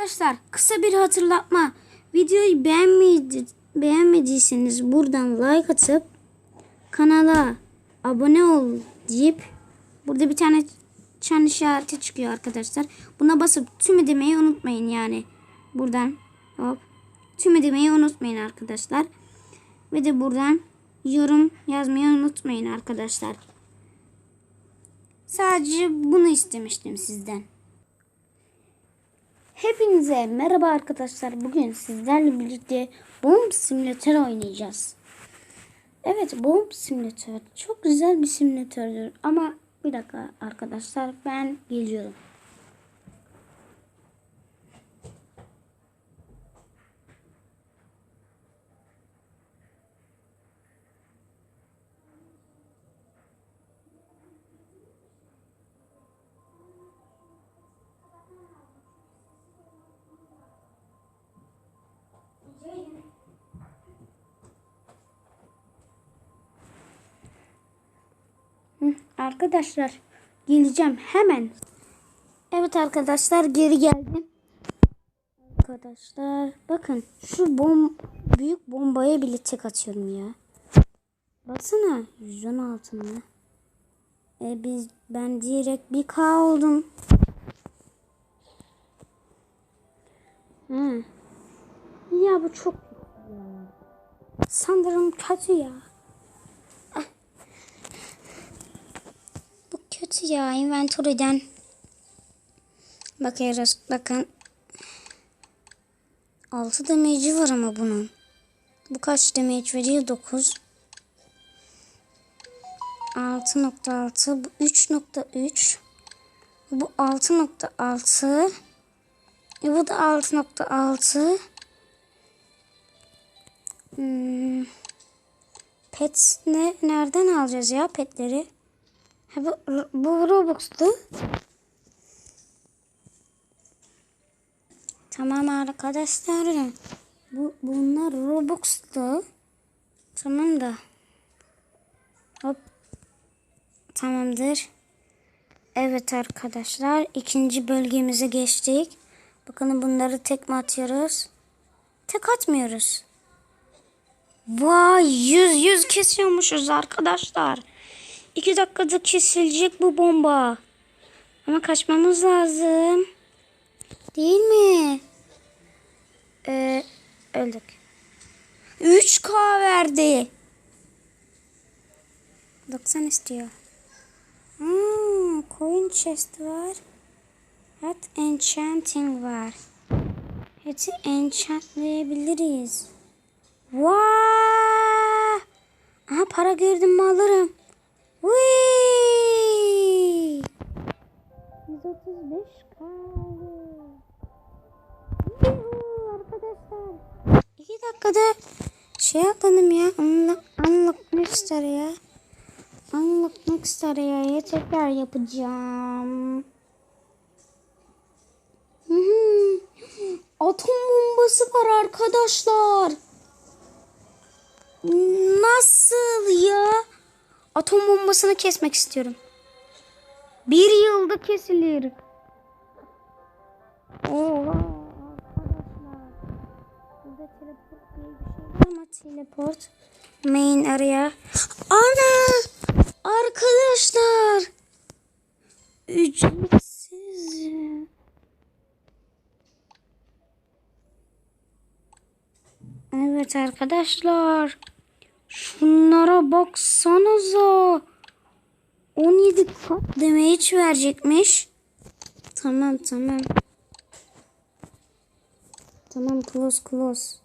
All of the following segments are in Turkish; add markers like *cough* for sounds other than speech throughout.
Arkadaşlar kısa bir hatırlatma. Videoyu beğenmedi, beğenmediyseniz buradan like atıp kanala abone ol deyip burada bir tane çan işareti çıkıyor arkadaşlar. Buna basıp tüm demeyi unutmayın yani. Buradan hop tüm demeyi unutmayın arkadaşlar. Ve de buradan yorum yazmayı unutmayın arkadaşlar. Sadece bunu istemiştim sizden. Hepinize merhaba arkadaşlar. Bugün sizlerle birlikte Bomb Simülatör oynayacağız. Evet Bomb Simülatör çok güzel bir simülatördür. Ama bir dakika arkadaşlar ben geliyorum. Arkadaşlar geleceğim hemen. Evet arkadaşlar geri geldim. Arkadaşlar bakın şu bom büyük bombaya bile tek atıyorum ya. Baksana 116 mı? E biz ben direkt bir K oldum. Hı. Ya bu çok ya. Sanırım kötü ya. Kötü ya inventory'den. Bakıyoruz bakın. 6 damage'i var ama bunun. Bu kaç damage veriyor? 9. 6.6 bu 3.3 bu 6.6 e bu da 6.6 hmm. Pet ne nereden alacağız ya petleri? Ha, bu, bu Robux'tu. Tamam arkadaşlar. Bu bunlar Robux'tu. Tamam da. Hop. Tamamdır. Evet arkadaşlar. ikinci bölgemize geçtik. Bakalım bunları tek mi atıyoruz? Tek atmıyoruz. Vay yüz yüz kesiyormuşuz arkadaşlar. İki dakikada kesilecek bu bomba. Ama kaçmamız lazım. Değil mi? Ee, öldük. 3K verdi. 90 istiyor. Hmm, coin chest var. Hat enchanting var. Hat'i enchantlayabiliriz. Vaa! Aha para gördüm mü alırım. Whee! 135 kaldı. Yuhuu arkadaşlar. İki dakikada şey yapalım ya. Unlock, unlock Next'ları ya. Unlock Next'ları ya. Tekrar yapacağım. Hı hı. Atom bombası var arkadaşlar. Atom bombasını kesmek istiyorum. Bir yılda kesilir. Oha arkadaşlar. Burada teleport diye bir şey var ama teleport. Main araya. Ana! Arkadaşlar. Ücretsiz. Evet arkadaşlar. Şunlara baksanıza. 17 kat damage verecekmiş. Tamam tamam. Tamam close close.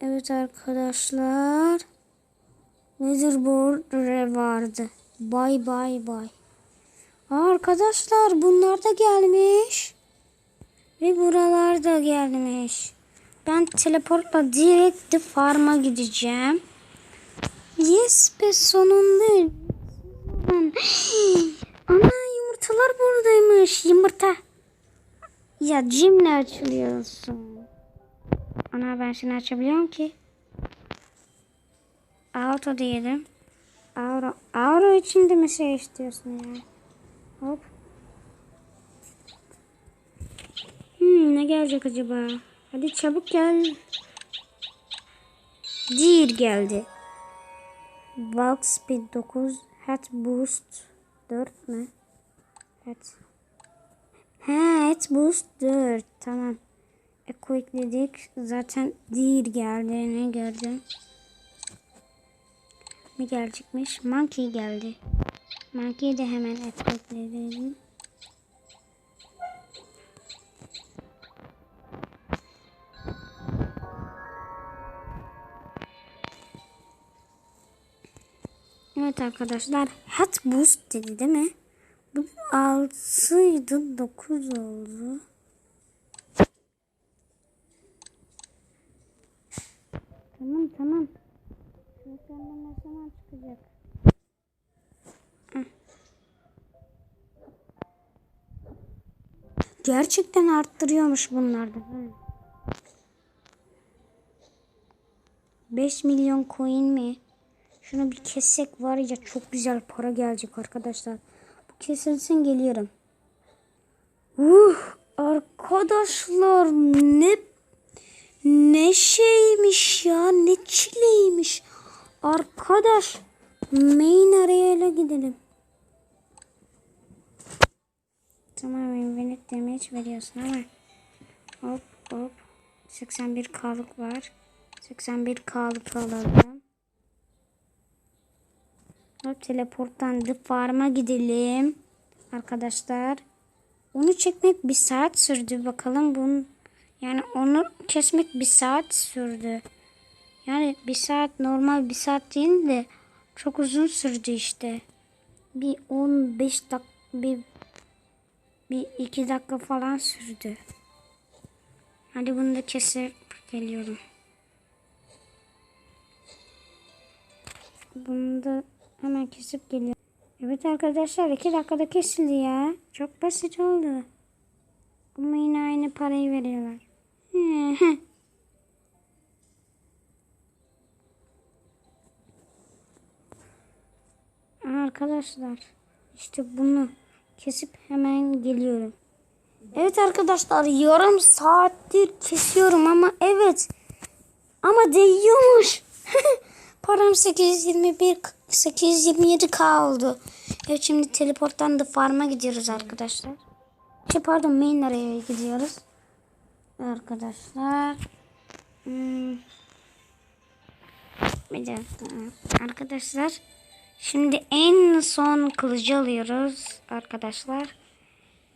Evet arkadaşlar. Leaderboard vardı. Bye bye bye. Arkadaşlar bunlar da gelmiş. Ve buralar da gelmiş. Ben teleportla direkt de farm'a gideceğim. Yes be sonunda. *gasps* Ana yumurtalar buradaymış. Yumurta. Ya cimle açılıyorsun. Ana ben seni açabiliyorum ki. Auto diyelim. Auro. Auro için de mi şey istiyorsun ya? Hop. gelecek acaba? Hadi çabuk gel. Deer geldi. Bulk speed 9. Head boost 4 mü? Head. He head boost 4. Tamam. Eko ekledik. Zaten Deer geldi. Ne gördüm? Ne gelecekmiş? Monkey geldi. Monkey'i de hemen Eko ekledim. Evet arkadaşlar hat boost dedi değil mi? Bu 6'ydı 9 oldu. Tamam tamam. Sınıflarından ne çıkacak? Gerçekten arttırıyormuş bunlar da. Hı. 5 milyon coin mi? Şunu bir kessek var ya çok güzel para gelecek arkadaşlar. Bu kesilsin geliyorum. Uh arkadaşlar ne ne şeymiş ya ne çileymiş. Arkadaş main arayayla gidelim. Tamam infinite damage veriyorsun ama hop hop 81 kalık var. 81 kalık alalım. Hop teleporttan The Farm'a gidelim. Arkadaşlar. Onu çekmek bir saat sürdü. Bakalım bunun yani onu kesmek bir saat sürdü. Yani bir saat normal bir saat değil de çok uzun sürdü işte. Bir 15 dakika bir bir iki dakika falan sürdü. Hadi bunu da kesip geliyorum. Bunu da hemen kesip geliyorum. Evet arkadaşlar iki dakikada kesildi ya. Çok basit oldu. Ama yine aynı parayı veriyorlar. *laughs* arkadaşlar işte bunu kesip hemen geliyorum. Evet arkadaşlar yarım saattir kesiyorum ama evet ama değiyormuş. *laughs* Param 821 827 kaldı. Evet şimdi teleporttan da farm'a gidiyoruz arkadaşlar. Şey pardon main araya gidiyoruz. Arkadaşlar. Hmm. Bir dakika. Arkadaşlar. Şimdi en son kılıcı alıyoruz arkadaşlar.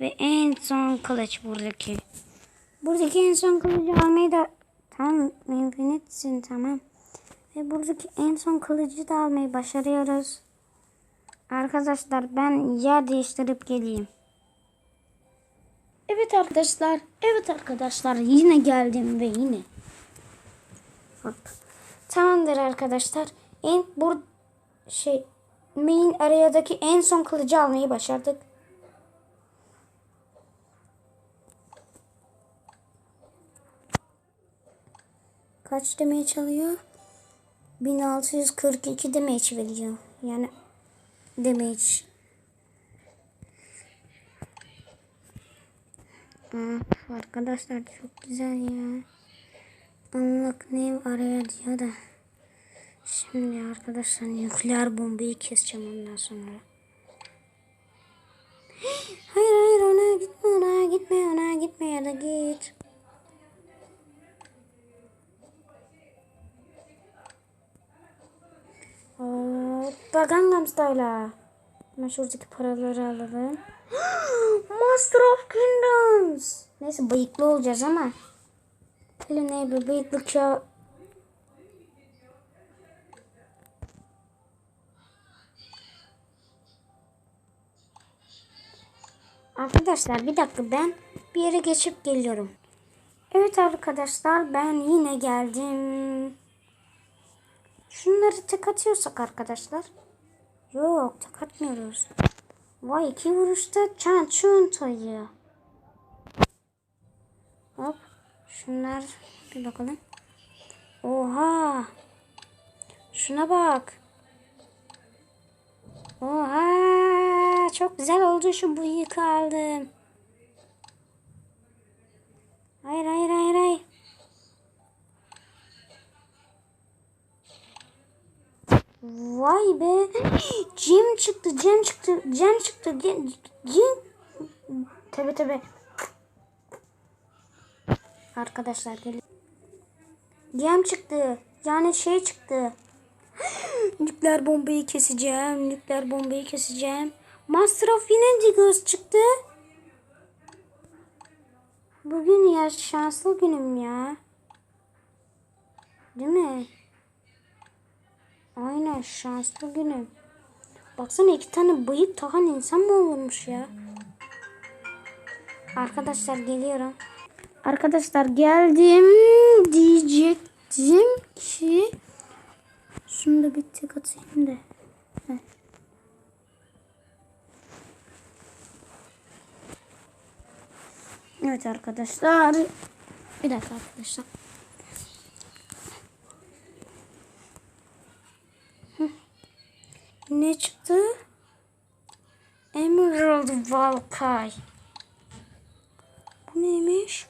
Ve en son kılıç buradaki. Buradaki en son kılıcı almayı da tam infinitesin tamam. Ve buradaki en son kılıcı da almayı başarıyoruz. Arkadaşlar ben yer değiştirip geleyim. Evet arkadaşlar. Evet arkadaşlar. Yine geldim ve yine. Hop. Tamamdır arkadaşlar. En bu şey main arayadaki en son kılıcı almayı başardık. Kaç demeye çalıyor? 1642 damage veriyor. Yani damage. Aa, arkadaşlar çok güzel ya. Anlık ne araya diyor da. Şimdi arkadaşlar nükleer bombayı keseceğim ondan sonra. *gasps* Hayır hayır ona gitme ona gitme ona gitme ya da git. Hoppa Gangnam Style'a. Hemen şuradaki paraları alalım. *gasps* Master of Kingdoms. Neyse bıyıklı olacağız ama. Hele ne bir bıyıklı ya. Arkadaşlar bir dakika ben bir yere geçip geliyorum. Evet arkadaşlar ben yine geldim. Şunları tek atıyorsak arkadaşlar. Yok tek atmıyoruz. Vay iki vuruşta çan çun tayı. Hop. Şunlar bir bakalım. Oha. Şuna bak. Oha. Çok güzel oldu şu bıyık aldım. Hayır hayır hayır hayır. Vay be. Cem çıktı, Cem çıktı, Cem çıktı. Cem. Cem. Tabi tabi. Arkadaşlar gelin. Cem çıktı. Yani şey çıktı. *gasps* Nükleer bombayı keseceğim. Nükleer bombayı keseceğim. Master of göz çıktı. Bugün ya şanslı günüm ya. Değil mi? Aynen şanslı günüm. Baksana iki tane bıyık takan insan mı olurmuş ya? Arkadaşlar geliyorum. Arkadaşlar geldim diyecektim ki şunu da bir tek atayım da. Heh. Evet arkadaşlar. Bir dakika arkadaşlar. Ne çıktı? Emerald Valkay. Bu neymiş?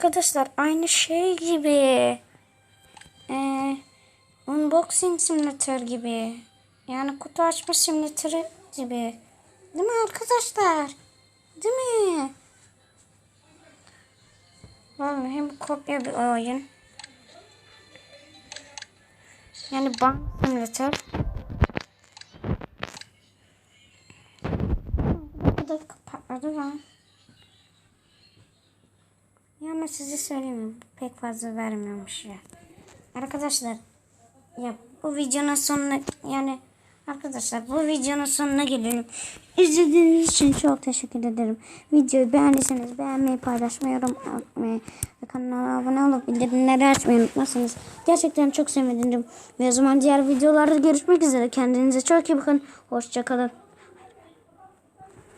Arkadaşlar aynı şey gibi. Ee, unboxing simülatör gibi. Yani kutu açma simülatörü gibi. Değil mi arkadaşlar? Değil mi? Vallahi bu kopya bir oyun. Yani bank simülatör. Bu da patladı lan. Yani size söyleyeyim pek fazla vermiyormuş ya. Arkadaşlar ya bu videonun sonuna yani arkadaşlar bu videonun sonuna gelelim. İzlediğiniz için çok teşekkür ederim. Videoyu beğendiyseniz beğenmeyi, paylaşmayı, yorum atmayı ve kanala abone olup bildirimleri açmayı unutmazsanız gerçekten çok sevinirim. Ve o zaman diğer videolarda görüşmek üzere. Kendinize çok iyi bakın. Hoşçakalın.